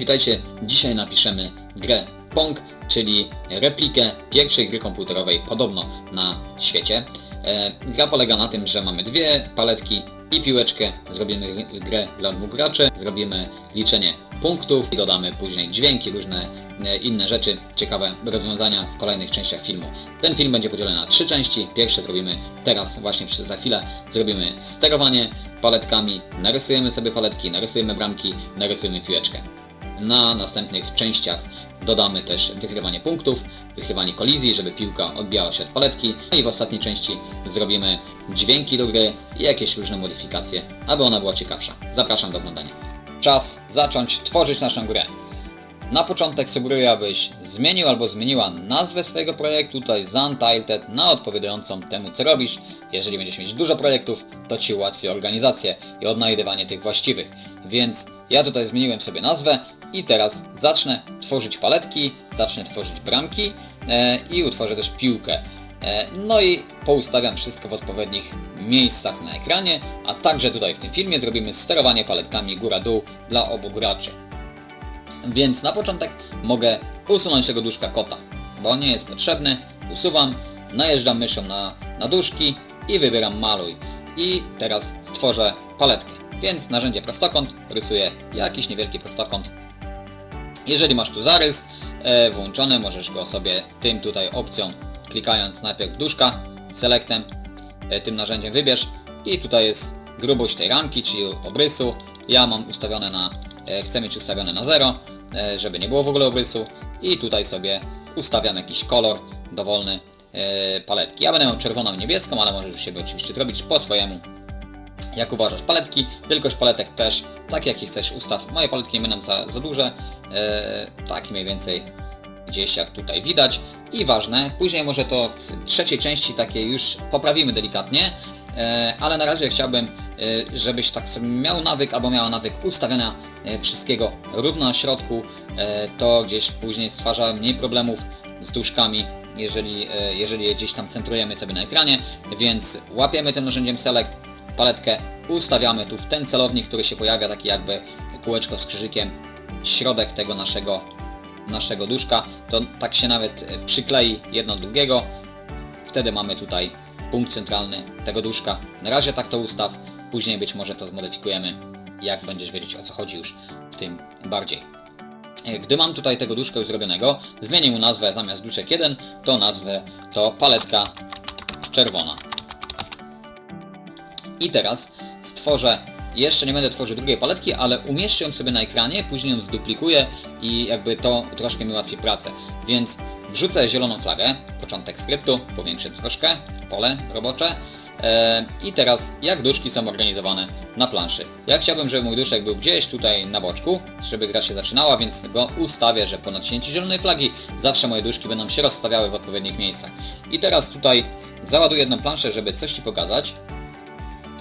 Witajcie, dzisiaj napiszemy grę Pong, czyli replikę pierwszej gry komputerowej podobno na świecie. E, gra polega na tym, że mamy dwie paletki i piłeczkę, zrobimy grę dla dwóch graczy, zrobimy liczenie punktów i dodamy później dźwięki, różne e, inne rzeczy, ciekawe rozwiązania w kolejnych częściach filmu. Ten film będzie podzielony na trzy części. Pierwsze zrobimy teraz, właśnie za chwilę, zrobimy sterowanie paletkami, narysujemy sobie paletki, narysujemy bramki, narysujemy piłeczkę. Na następnych częściach dodamy też wygrywanie punktów, wygrywanie kolizji, żeby piłka odbijała się od paletki. No i w ostatniej części zrobimy dźwięki do gry i jakieś różne modyfikacje, aby ona była ciekawsza. Zapraszam do oglądania. Czas zacząć tworzyć naszą grę. Na początek sugeruję, abyś zmienił albo zmieniła nazwę swojego projektu, tutaj z Untitled na odpowiadającą temu co robisz. Jeżeli będziesz mieć dużo projektów, to Ci ułatwi organizację i odnajdywanie tych właściwych. Więc ja tutaj zmieniłem sobie nazwę i teraz zacznę tworzyć paletki, zacznę tworzyć bramki e, i utworzę też piłkę. E, no i poustawiam wszystko w odpowiednich miejscach na ekranie, a także tutaj w tym filmie zrobimy sterowanie paletkami góra-dół dla obu graczy. Więc na początek mogę usunąć tego duszka kota, bo nie jest potrzebny. Usuwam, najeżdżam myszą na, na duszki i wybieram maluj. I teraz stworzę paletkę. Więc narzędzie prostokąt, rysuję jakiś niewielki prostokąt. Jeżeli masz tu zarys e, włączony, możesz go sobie tym tutaj opcją, klikając najpierw duszka, selectem, e, tym narzędziem wybierz i tutaj jest grubość tej ramki, czyli obrysu. Ja mam ustawione na, e, chcę mieć ustawione na 0, e, żeby nie było w ogóle obrysu i tutaj sobie ustawiam jakiś kolor dowolny e, paletki. Ja będę miał czerwoną niebieską, ale możesz sobie oczywiście zrobić po swojemu jak uważasz. Paletki, wielkość paletek też, tak jak chcesz ustaw. Moje paletki nie będą za, za duże, e, tak mniej więcej gdzieś jak tutaj widać. I ważne, później może to w trzeciej części takie już poprawimy delikatnie, e, ale na razie chciałbym, e, żebyś tak sobie miał nawyk albo miała nawyk ustawiania wszystkiego równo na środku, to gdzieś później stwarza mniej problemów z duszkami, jeżeli, jeżeli je gdzieś tam centrujemy sobie na ekranie, więc łapiemy tym narzędziem Select, paletkę, ustawiamy tu w ten celownik, który się pojawia, taki jakby kółeczko z krzyżykiem, środek tego naszego, naszego duszka, to tak się nawet e, przyklei jedno do drugiego, wtedy mamy tutaj punkt centralny tego duszka. Na razie tak to ustaw, później być może to zmodyfikujemy, jak będziesz wiedzieć o co chodzi już w tym bardziej. E, Gdy mam tutaj tego duszka już zrobionego, zmienię mu nazwę zamiast duszek 1, to nazwę to paletka czerwona. I teraz stworzę, jeszcze nie będę tworzył drugiej paletki, ale umieszczę ją sobie na ekranie, później ją zduplikuję i jakby to troszkę mi ułatwi pracę. Więc wrzucę zieloną flagę, początek skryptu, powiększę troszkę pole robocze. E, I teraz jak duszki są organizowane na planszy. Ja chciałbym, żeby mój duszek był gdzieś tutaj na boczku, żeby gra się zaczynała, więc go ustawię, że po naciśnięciu zielonej flagi zawsze moje duszki będą się rozstawiały w odpowiednich miejscach. I teraz tutaj załaduję jedną planszę, żeby coś Ci pokazać.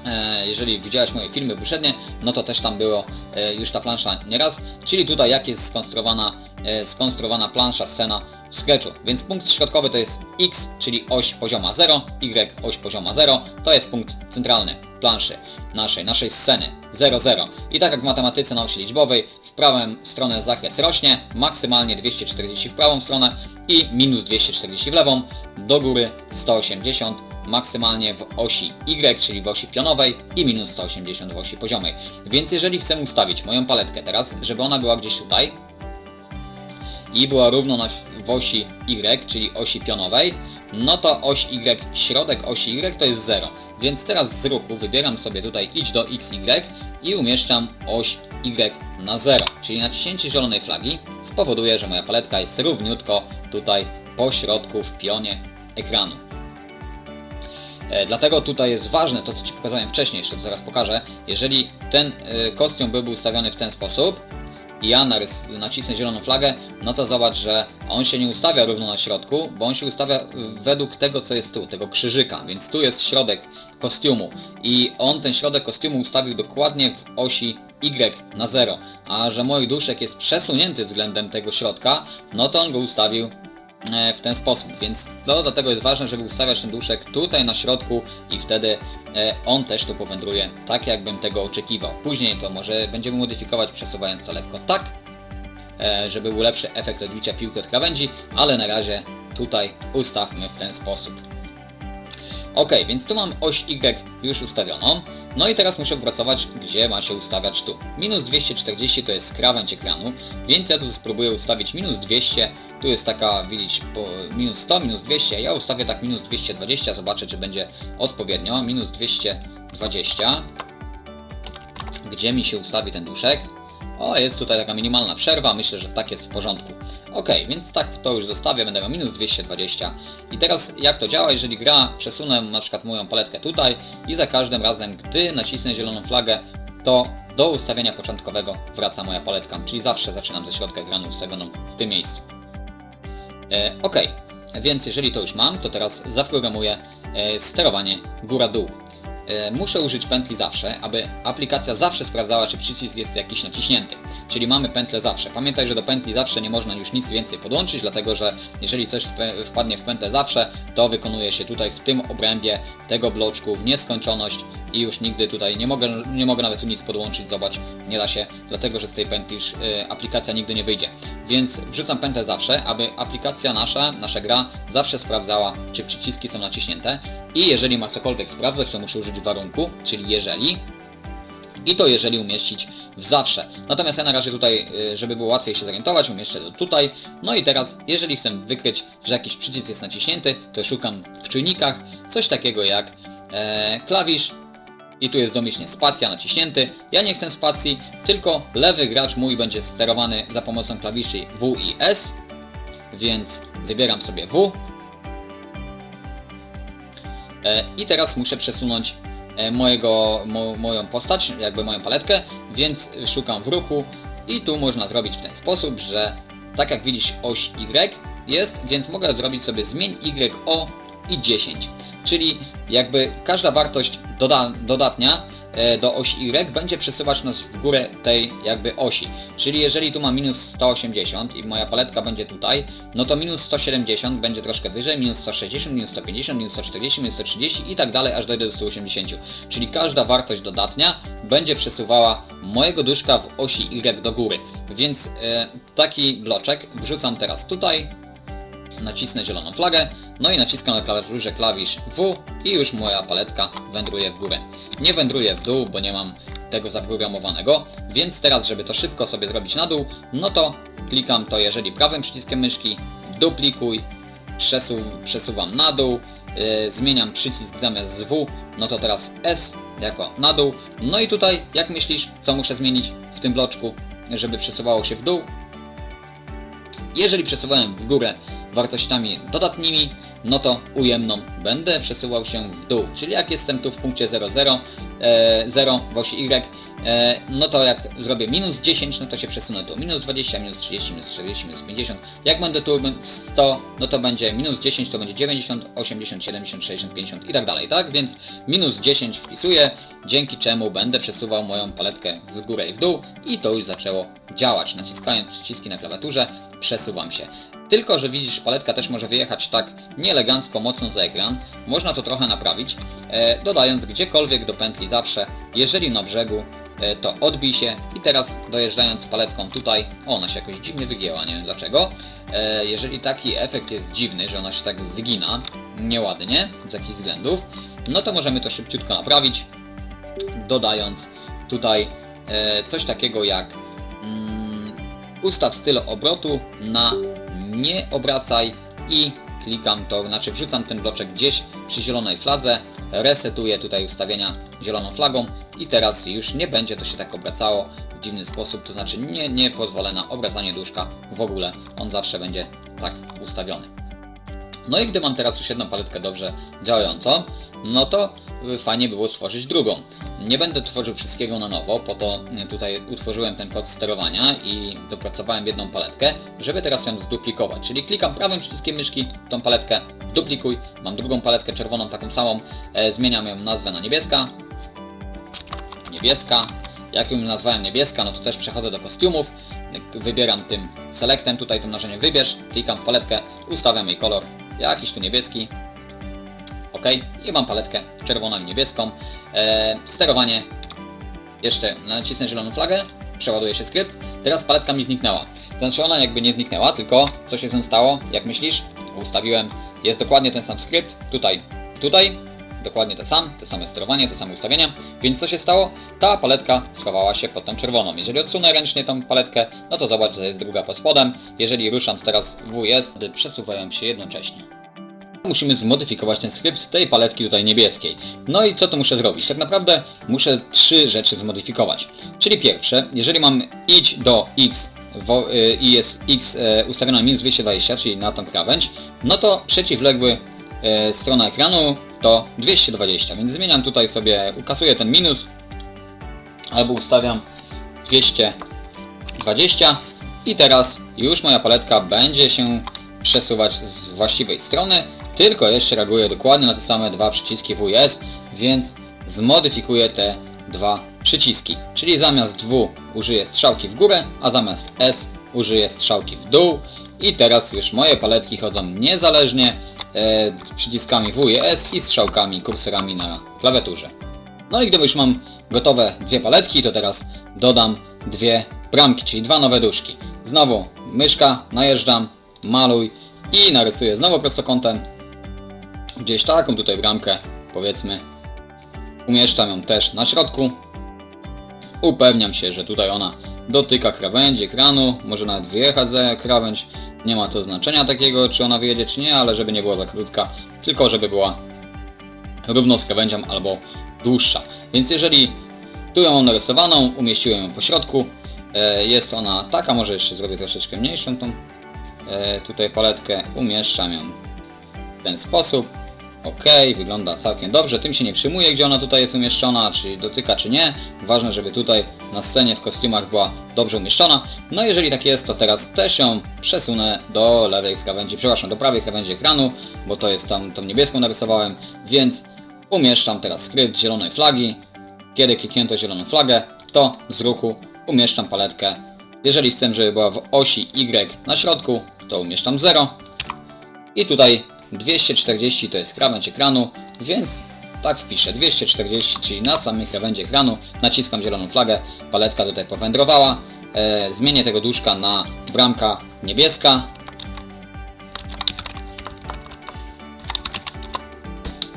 E, jeżeli widziałeś moje filmy poprzednie, no to też tam było e, już ta plansza nieraz, czyli tutaj jak jest skonstruowana, e, skonstruowana plansza, scena w Scratchu. Więc punkt środkowy to jest X, czyli oś pozioma 0, Y oś pozioma 0, to jest punkt centralny planszy naszej, naszej sceny 0, 0. I tak jak w matematyce na osi liczbowej, w prawą stronę zakres rośnie, maksymalnie 240 w prawą stronę i minus 240 w lewą, do góry 180 maksymalnie w osi Y, czyli w osi pionowej i minus 180 w osi poziomej. Więc jeżeli chcę ustawić moją paletkę teraz, żeby ona była gdzieś tutaj i była równo na, w osi Y, czyli osi pionowej, no to oś Y, środek osi Y to jest 0. Więc teraz z ruchu wybieram sobie tutaj idź do XY i umieszczam oś Y na 0. Czyli naciśnięcie zielonej flagi spowoduje, że moja paletka jest równiutko tutaj po środku w pionie ekranu. E, Dlatego tutaj jest ważne to, co Ci pokazałem wcześniej, jeszcze to zaraz pokażę. Jeżeli ten e, kostium byłby ustawiony w ten sposób i ja nacisnę zieloną flagę, no to zobacz, że on się nie ustawia równo na środku, bo on się ustawia e, według tego, co jest tu, tego krzyżyka, więc tu jest środek kostiumu i on ten środek kostiumu ustawił dokładnie w osi Y na 0, a że mój duszek jest przesunięty względem tego środka, no to on go ustawił w ten sposób, więc to dlatego jest ważne, żeby ustawiać ten duszek tutaj na środku i wtedy e, on też tu powędruje tak, jakbym tego oczekiwał. Później to może będziemy modyfikować przesuwając to lekko tak e, żeby był lepszy efekt odbicia piłki od krawędzi, ale na razie tutaj ustawmy w ten sposób. Ok, więc tu mam oś Y już ustawioną. No i teraz muszę opracować, gdzie ma się ustawiać tu. Minus 240 to jest krawędź ekranu, więc ja tu spróbuję ustawić minus 200. Tu jest taka, widzieć, po minus 100, minus 200. Ja ustawię tak minus 220, zobaczę, czy będzie odpowiednio. Minus 220. Gdzie mi się ustawi ten duszek? O, jest tutaj taka minimalna przerwa, myślę, że tak jest w porządku. Ok, więc tak to już zostawię, będę miał minus 220. I teraz jak to działa, jeżeli gra, przesunę na przykład moją paletkę tutaj i za każdym razem, gdy nacisnę zieloną flagę, to do ustawienia początkowego wraca moja paletka, czyli zawsze zaczynam ze środka ekranu ustawioną w tym miejscu. E, ok, więc jeżeli to już mam, to teraz zaprogramuję e, sterowanie góra-dół. E, muszę użyć pętli zawsze, aby aplikacja zawsze sprawdzała, czy przycisk jest jakiś naciśnięty. Czyli mamy pętlę zawsze. Pamiętaj, że do pętli zawsze nie można już nic więcej podłączyć, dlatego że jeżeli coś wpadnie w pętlę zawsze, to wykonuje się tutaj w tym obrębie tego bloczku w nieskończoność i już nigdy tutaj nie mogę, nie mogę nawet tu nic podłączyć, zobacz, nie da się, dlatego że z tej pętli już, y, aplikacja nigdy nie wyjdzie. Więc wrzucam pętlę zawsze, aby aplikacja nasza, nasza gra zawsze sprawdzała, czy przyciski są naciśnięte i jeżeli ma cokolwiek sprawdzać, to muszę użyć warunku, czyli jeżeli i to jeżeli umieścić w zawsze. Natomiast ja na razie tutaj, y, żeby było łatwiej się zorientować, umieszczę to tutaj. No i teraz, jeżeli chcę wykryć, że jakiś przycisk jest naciśnięty, to szukam w czujnikach coś takiego jak e, klawisz i tu jest domyślnie spacja naciśnięty. Ja nie chcę spacji, tylko lewy gracz mój będzie sterowany za pomocą klawiszy W i S, więc wybieram sobie W. E, I teraz muszę przesunąć e, mojego, mo, moją postać, jakby moją paletkę, więc szukam w ruchu i tu można zrobić w ten sposób, że tak jak widzisz oś Y jest, więc mogę zrobić sobie zmień Y o i 10. Czyli jakby każda wartość doda, dodatnia e, do osi Y będzie przesuwać nas w górę tej jakby osi. Czyli jeżeli tu mam minus 180 i moja paletka będzie tutaj, no to minus 170 będzie troszkę wyżej, minus 160, minus 150, minus 140, minus 130 i tak dalej, aż dojdę do 180. Czyli każda wartość dodatnia będzie przesuwała mojego duszka w osi Y do góry. Więc e, taki bloczek wrzucam teraz tutaj, nacisnę zieloną flagę, no i naciskam na klawiaturze klawisz W i już moja paletka wędruje w górę. Nie wędruje w dół, bo nie mam tego zaprogramowanego, więc teraz, żeby to szybko sobie zrobić na dół, no to klikam to jeżeli prawym przyciskiem myszki, duplikuj, przesu przesuwam na dół, yy, zmieniam przycisk zamiast W, no to teraz S jako na dół. No i tutaj, jak myślisz, co muszę zmienić w tym bloczku, żeby przesuwało się w dół? Jeżeli przesuwałem w górę wartościami dodatnimi, no to ujemną będę przesuwał się w dół. Czyli jak jestem tu w punkcie 0,0, e, 0 w osi Y, e, no to jak zrobię minus 10, no to się przesunę tu. Minus 20, minus 30, minus 40, minus 50. Jak będę tu w 100, no to będzie minus 10, to będzie 90, 80, 70, 60, 50 i tak dalej, tak? Więc minus 10 wpisuję, dzięki czemu będę przesuwał moją paletkę w górę i w dół i to już zaczęło działać. Naciskając przyciski na klawiaturze, przesuwam się. Tylko, że widzisz, paletka też może wyjechać tak nieelegancko mocno za ekran. Można to trochę naprawić, e, dodając gdziekolwiek do pętli zawsze, jeżeli na brzegu, e, to odbij się i teraz dojeżdżając paletką tutaj, o, ona się jakoś dziwnie wygięła, nie wiem dlaczego. E, jeżeli taki efekt jest dziwny, że ona się tak wygina, nieładnie, z jakichś względów, no to możemy to szybciutko naprawić, dodając tutaj e, coś takiego jak mm, ustaw styl obrotu na nie obracaj i klikam to, znaczy wrzucam ten bloczek gdzieś przy zielonej fladze, resetuję tutaj ustawienia zieloną flagą i teraz już nie będzie to się tak obracało w dziwny sposób, to znaczy nie, nie pozwolę na obracanie duszka w ogóle, on zawsze będzie tak ustawiony. No i gdy mam teraz już jedną paletkę dobrze działającą, no to fajnie było stworzyć drugą. Nie będę tworzył wszystkiego na nowo, po to y, tutaj utworzyłem ten kod sterowania i dopracowałem jedną paletkę, żeby teraz ją zduplikować. Czyli klikam prawym przyciskiem myszki tą paletkę, duplikuj, mam drugą paletkę czerwoną taką samą, e, zmieniam ją nazwę na niebieska, niebieska, jak ją nazwałem niebieska, no to też przechodzę do kostiumów, wybieram tym selectem, tutaj to narzędzie wybierz, klikam w paletkę, ustawiam jej kolor, jakiś tu niebieski, ok, i mam paletkę czerwoną i niebieską, e, sterowanie, jeszcze nacisnę zieloną flagę, przeładuje się skrypt, teraz paletka mi zniknęła. Znaczy ona jakby nie zniknęła, tylko co się z nią stało? Jak myślisz? Ustawiłem, jest dokładnie ten sam skrypt, tutaj, tutaj, dokładnie te sam, te same sterowanie, te same ustawienia, więc co się stało? Ta paletka schowała się pod tą czerwoną. Jeżeli odsunę ręcznie tą paletkę, no to zobacz, że jest druga pod spodem. Jeżeli ruszam teraz WS, przesuwają się jednocześnie. Musimy zmodyfikować ten skrypt tej paletki tutaj niebieskiej. No i co tu muszę zrobić? Tak naprawdę muszę trzy rzeczy zmodyfikować. Czyli pierwsze, jeżeli mam idź do X y, i jest X y, ustawiona na minus 220, czyli na tą krawędź, no to przeciwległy y, strona ekranu to 220, więc zmieniam tutaj sobie, ukasuję ten minus albo ustawiam 220 i teraz już moja paletka będzie się przesuwać z właściwej strony, tylko jeszcze reaguje dokładnie na te same dwa przyciski WS, więc zmodyfikuję te dwa przyciski. Czyli zamiast W użyję strzałki w górę, a zamiast S użyję strzałki w dół i teraz już moje paletki chodzą niezależnie e, przyciskami W i S i strzałkami, kursorami na klawiaturze. No i gdy już mam gotowe dwie paletki, to teraz dodam dwie bramki, czyli dwa nowe duszki. Znowu myszka, najeżdżam, maluj i narysuję znowu prostokątem gdzieś taką tutaj bramkę, powiedzmy. Umieszczam ją też na środku. Upewniam się, że tutaj ona dotyka krawędzi ekranu, może nawet wyjechać za krawędź. Nie ma to znaczenia takiego, czy ona wyjedzie, czy nie, ale żeby nie była za krótka, tylko żeby była równo z krawędzią albo dłuższa. Więc jeżeli tu ją mam narysowaną, umieściłem ją po środku, e, jest ona taka, może jeszcze zrobię troszeczkę mniejszą tą e, tutaj paletkę, umieszczam ją w ten sposób. Ok, wygląda całkiem dobrze, tym się nie przyjmuję, gdzie ona tutaj jest umieszczona, czy dotyka, czy nie. Ważne, żeby tutaj na scenie w kostiumach była dobrze umieszczona. No jeżeli tak jest, to teraz też ją przesunę do lewej krawędzi, przepraszam, do prawej krawędzi ekranu, bo to jest tam, tą niebieską narysowałem, więc umieszczam teraz skrypt zielonej flagi. Kiedy kliknięto zieloną flagę, to z ruchu umieszczam paletkę. Jeżeli chcę, żeby była w osi Y na środku, to umieszczam 0. I tutaj 240 to jest krawędź ekranu, więc tak wpiszę 240, czyli na samej krawędzi ekranu, naciskam zieloną flagę, paletka tutaj powędrowała, e, zmienię tego duszka na bramka niebieska,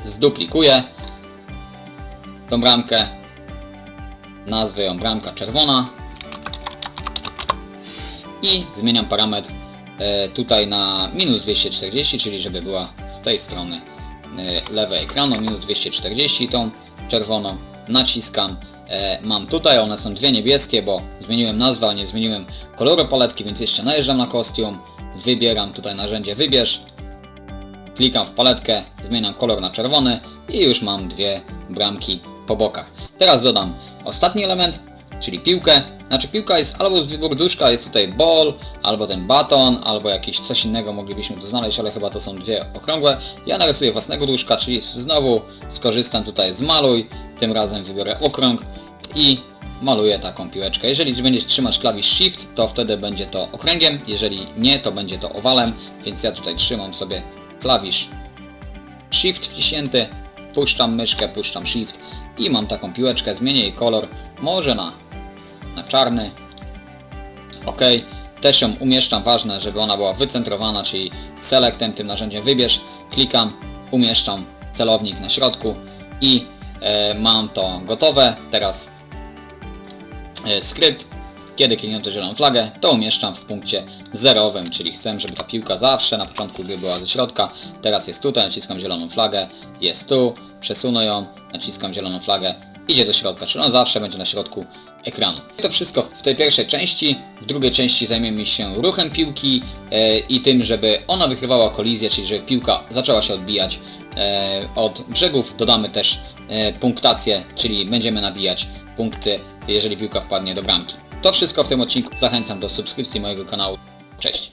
zduplikuję tą bramkę, nazwę ją bramka czerwona. I zmieniam parametr tutaj na minus 240, czyli żeby była z tej strony e, lewej ekranu, minus 240 tą czerwoną, naciskam, e, mam tutaj, one są dwie niebieskie, bo zmieniłem nazwę, ale nie zmieniłem koloru paletki, więc jeszcze najeżdżam na kostium, wybieram tutaj narzędzie wybierz, klikam w paletkę, zmieniam kolor na czerwony i już mam dwie bramki po bokach. Teraz dodam ostatni element, czyli piłkę. Znaczy piłka jest albo z wyboru duszka, jest tutaj ball, albo ten baton, albo jakieś coś innego moglibyśmy tu znaleźć, ale chyba to są dwie okrągłe. Ja narysuję własnego duszka, czyli znowu skorzystam tutaj z maluj, tym razem wybiorę okrąg i maluję taką piłeczkę. Jeżeli będziesz trzymać klawisz Shift, to wtedy będzie to okręgiem, jeżeli nie, to będzie to owalem, więc ja tutaj trzymam sobie klawisz Shift wciśnięty, puszczam myszkę, puszczam Shift i mam taką piłeczkę, zmienię jej kolor, może na, na czarny, ok, też ją umieszczam, ważne, żeby ona była wycentrowana, czyli selectem, tym narzędziem wybierz, klikam, umieszczam celownik na środku i e, mam to gotowe, teraz e, skrypt, kiedy kliknięto zieloną flagę, to umieszczam w punkcie zerowym, czyli chcę, żeby ta piłka zawsze na początku gry była ze środka. Teraz jest tutaj, naciskam zieloną flagę, jest tu, przesunę ją, naciskam zieloną flagę, idzie do środka, czyli on zawsze będzie na środku ekranu. To wszystko w tej pierwszej części. W drugiej części zajmiemy się ruchem piłki e, i tym, żeby ona wykrywała kolizję, czyli żeby piłka zaczęła się odbijać e, od brzegów. Dodamy też e, punktację, czyli będziemy nabijać punkty, jeżeli piłka wpadnie do bramki. To wszystko w tym odcinku. Zachęcam do subskrypcji mojego kanału. Cześć!